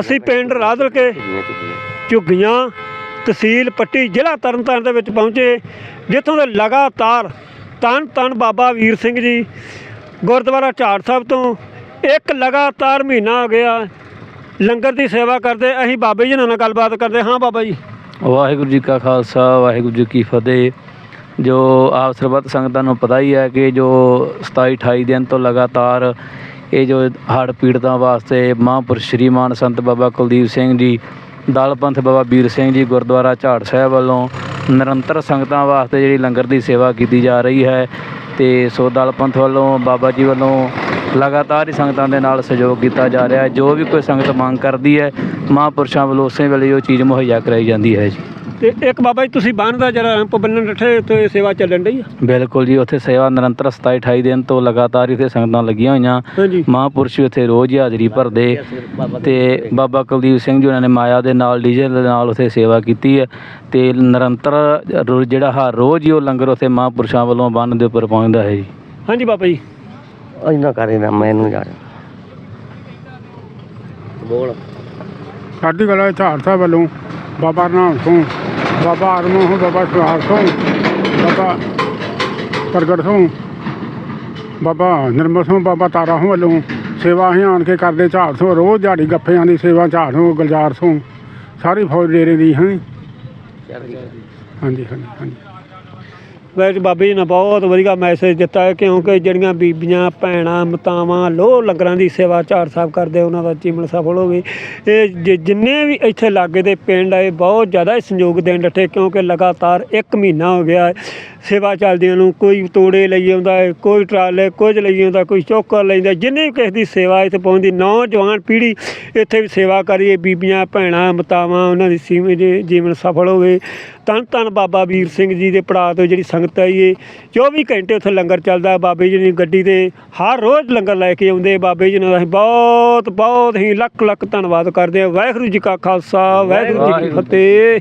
ਅਸੀਂ ਪਿੰਡ ਰਾਦਲਕੇ ਝੁੱਗੀਆਂ ਤਹਿਸੀਲ ਪੱਟੀ ਜ਼ਿਲ੍ਹਾ ਤਰਨਤਾਰਨ ਦੇ ਵਿੱਚ ਪਹੁੰਚੇ, ਜਿੱਥੋਂ ਦੇ ਲਗਾਤਾਰ ਤਨ ਤਨ ਬਾਬਾ ਵੀਰ ਸਿੰਘ ਜੀ ਗੁਰਦੁਆਰਾ ਝਾੜ ਸਾਹਿਬ ਤੋਂ ਇੱਕ ਲਗਾਤਾਰ ਮਹੀਨਾ ਹੋ ਗਿਆ ਲੰਗਰ ਦੀ ਸੇਵਾ ਕਰਦੇ, ਅਸੀਂ ਬਾਬੇ ਜੀ ਨਾਲ ਗੱਲਬਾਤ ਕਰਦੇ, ਹਾਂ ਬਾਬਾ ਜੀ। ਵਾਹਿਗੁਰੂ ਜੀ ਕਾ ਖਾਲਸਾ, ਵਾਹਿਗੁਰੂ ਜੀ ਕੀ ਫਤਿਹ। ਜੋ ਆਪ ਸਰਬੱਤ ਸੰਗਤਾਂ ਨੂੰ ਪਤਾ ਹੀ ਹੈ ਕਿ ਜੋ 27 28 ਦਿਨ ਤੋਂ ਲਗਾਤਾਰ ਇਹ ਜੋ ਹੜ੍ਹ ਪੀੜਤਾਂ ਵਾਸਤੇ ਮਹਾਂਪੁਰਸ਼ ਸ਼੍ਰੀਮਾਨ ਸੰਤ ਬਾਬਾ ਕੁਲਦੀਪ ਸਿੰਘ ਜੀ, ਦਲ ਪੰਥ ਬਾਬਾ ਵੀਰ ਸਿੰਘ ਜੀ, ਗੁਰਦੁਆਰਾ ਝਾੜ ਸਾਹਿਬ ਵੱਲੋਂ ਨਿਰੰਤਰ ਸੰਗਤਾਂ ਵਾਸਤੇ ਜਿਹੜੀ ਲੰਗਰ ਦੀ ਸੇਵਾ ਕੀਤੀ ਜਾ ਰਹੀ ਹੈ ਤੇ ਸੋ ਦਲ ਪੰਥ ਵੱਲੋਂ, ਬਾਬਾ ਜੀ ਵੱਲੋਂ ਲਗਾਤਾਰ ਹੀ ਸੰਗਤਾਂ ਦੇ ਨਾਲ ਸਹਿਯੋਗ ਕੀਤਾ ਜਾ ਰਿਹਾ ਹੈ। ਜੋ ਵੀ ਕੋਈ ਸੰਗਤ ਮੰਗ ਕਰਦੀ ਹੈ, ਮਹਾਂਪੁਰਸ਼ਾਂ ਵੱਲੋਂ ਉਸੇ ਵੇਲੇ ਉਹ ਚੀਜ਼ ਮੁਹੱਈਆ ਕਰਾਈ ਜਾਂਦੀ ਹੈ ਜੀ। ਤੇ ਇੱਕ ਬਾਬਾ ਜੀ ਤੁਸੀਂ ਬੰਨ ਦਾ ਜਿਹੜਾ ਰੈਂਪ ਬੰਨਣ ਡੱਠੇ ਉੱਥੇ ਸੇਵਾ ਚੱਲਣ ਡਈ ਆ? ਬਿਲਕੁਲ ਜੀ ਉੱਥੇ ਸੇਵਾ ਨਿਰੰਤਰ 27 28 ਦਿਨ ਤੋਂ ਲਗਾਤਾਰ ਇੱਥੇ ਸੰਗਤਾਂ ਲੱਗੀਆਂ ਹੋਈਆਂ। ਹਾਂਜੀ। ਮਹਾਂਪੁਰਸ਼ ਵੀ ਉੱਥੇ ਰੋਜ਼ ਹੀ ਹਾਜ਼ਰੀ ਭਰਦੇ। ਤੇ ਬਾਬਾ ਕੁਲਦੀਪ ਸਿੰਘ ਜੀ ਉਹਨਾਂ ਨੇ ਮਾਇਆ ਦੇ ਨਾਲ ਡੀਜੇ ਦੇ ਨਾਲ ਉੱਥੇ ਸੇਵਾ ਕੀਤੀ ਹੈ। ਤੇ ਨਿਰੰਤਰ ਰੋ- ਜਿਹੜਾ ਹਰ ਰੋਜ਼ ਹੀ ਉਹ ਲੰਗਰ ਉੱਥੇ ਮਹਾਂਪੁਰਸ਼ਾਂ ਵੱਲੋਂ ਬੰਨ ਦੇ ਉੱਪਰ ਪਹੁੰਚਦਾ ਹੈ ਜੀ। ਹਾਂਜੀ ਬਾਬਾ ਜੀ। ਇੰਨਾ ਕਰੇ ਨਾ ਮੈਨੂੰ ਯਾਰ। ਬੋਲ ਸਾਡੀ ਗਲਾ ਝਾੜ ਸਾਹਿਬ ਵੱਲੋਂ ਬਾਬਾ ਨਾਮ ਤੋਂ ਬਾਬਾ ਅਰਮੋਹ ਬਾਬਾ ਸੁਹਾਰ ਤੋਂ ਬਾਬਾ ਪ੍ਰਗਟ ਤੋਂ ਬਾਬਾ ਨਿਰਮਲ ਤੋਂ ਬਾਬਾ ਤਾਰਾ ਤੋਂ ਵੱਲੋਂ ਸੇਵਾ ਅਸੀਂ ਆਣ ਕੇ ਕਰਦੇ ਝਾੜ ਤੋਂ ਰੋਜ਼ ਦਿਹਾੜੀ ਗੱਫਿਆਂ ਦੀ ਸੇਵਾ ਝਾੜ ਤੋਂ ਗੁਲਜ਼ਾਰ ਤੋਂ ਸਾਰੀ ਫੌਜ ਡੇਰੇ ਦੀ ਹਾਂ? ਹਾਂਜੀ ਹਾਂਜੀ ਹਾਂਜੀ। ਵੈਸੇ ਬਾਬੇ ਜੀ ਨੇ ਬਹੁਤ ਵਧੀਆ ਮੈਸੇਜ ਦਿੱਤਾ ਹੈ, ਕਿਉਂਕਿ ਜਿਹੜੀਆਂ ਬੀਬੀਆਂ, ਭੈਣਾਂ, ਮਾਤਾਵਾਂ, ਲੋਹ ਲੰਗਰਾਂ ਦੀ ਸੇਵਾ ਝਾੜ ਸਾਹਿਬ ਕਰਦੇ, ਉਹਨਾਂ ਦਾ ਜੀਵਨ ਸਫਲ ਹੋਵੇ ਇਹ ਜਿ- ਜਿੰਨੇ ਵੀ ਇੱਥੇ ਲਾਗੇ ਦੇ ਪਿੰਡ ਆਏ, ਬਹੁਤ ਜ਼ਿਆਦਾ ਹੀ ਸੰਯੋਗ ਦੇਣ ਡੱਠੇ ਕਿਉਂਕਿ ਲਗਾਤਾਰ 1 ਮਹੀਨਾ ਹੋ ਗਿਆ ਹੈ। ਸੇਵਾ ਚੱਲਦੀਆਂ ਨੂੰ, ਕੋਈ ਤੋੜੇ ਲਈ ਆਉਂਦਾ ਹੈ, ਕੋਈ ਟਰਾਲੇ, ਕੁਝ ਲਈ ਆਉਂਦਾ, ਕੋਈ ਚੋਕਰ ਲੈਂਦਾ ਜਿੰਨੇ ਵੀ ਕਿਸੇ ਦੀ ਸੇਵਾ ਇੱਥੇ ਪਹੁੰਚਦੀ, ਨੌਜਵਾਨ ਪੀੜ੍ਹੀ ਇੱਥੇ ਵੀ ਸੇਵਾ ਕਰੀਏ, ਬੀਬੀਆਂ, ਭੈਣਾਂ, ਮਾਤਾਵਾਂ, ਉਹਨਾਂ ਦੀ ਸੀਵ ਦੇ ਜੀਵਨ ਸਫਲ ਹੋਵੇ। ਧੰਨ ਧੰਨ ਬਾਬਾ ਵੀਰ ਸਿੰਘ ਜੀ ਦੇ ਪੜਾਅ ਤੋਂ ਜਿਹੜੀ ਸੰਗਤ ਆਈ ਏ। 24 ਘੰਟੇ ਉੱਥੇ ਲੰਗਰ ਚੱਲਦਾ ਬਾਬੇ ਜੀ ਦੀ ਗੱਡੀ ਤੇ। ਹਰ ਰੋਜ਼ ਲੰਗਰ ਲੈ ਕੇ ਆਉਂਦੇ ਬਾਬੇ ਜੀ ਨਾਲ ਅਸੀਂ ਬਹੁਤ ਬਹੁਤ ਹੀ ਲੱਖ ਲੱਖ ਧੰਨਵਾਦ ਕਰਦੇ ਹਾਂ। ਵਾਹਿਗੁਰੂ ਜੀ ਕਾ ਖਾਲਸਾ ਵਾਹਿਗੁਰੂ ਜੀ ਕੀ ਫਤਿਹ।